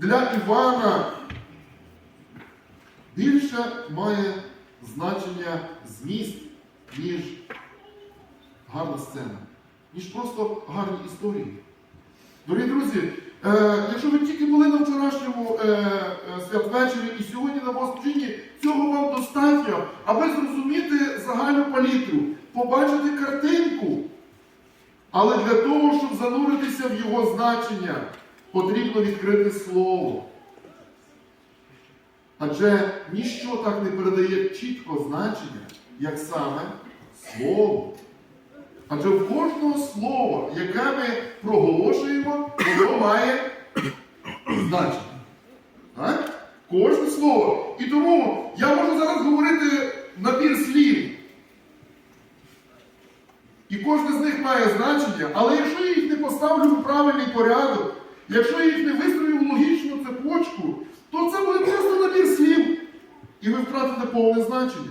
для Івана більше має значення зміст, ніж гарна сцена, ніж просто гарні історії. Дорогі друзі, е, якщо ви тільки були на вчорашньому е, е, і сьогодні на богослужінні, цього вам достатньо, аби зрозуміти загальну палітру, побачити картинку. Але для того, щоб зануритися в його значення, потрібно відкрити слово. Адже ніщо так не передає чітко значення, як саме слово. Адже в кожного слова, яке ми проголошуємо, воно має значення. Так? Кожне слово. І тому я можу зараз говорити набір слів. І кожне з них має значення, але якщо я їх не поставлю в правильний порядок, якщо я їх не вистрою в логічну цепочку, то це буде просто набір слів, і ви втратите повне значення.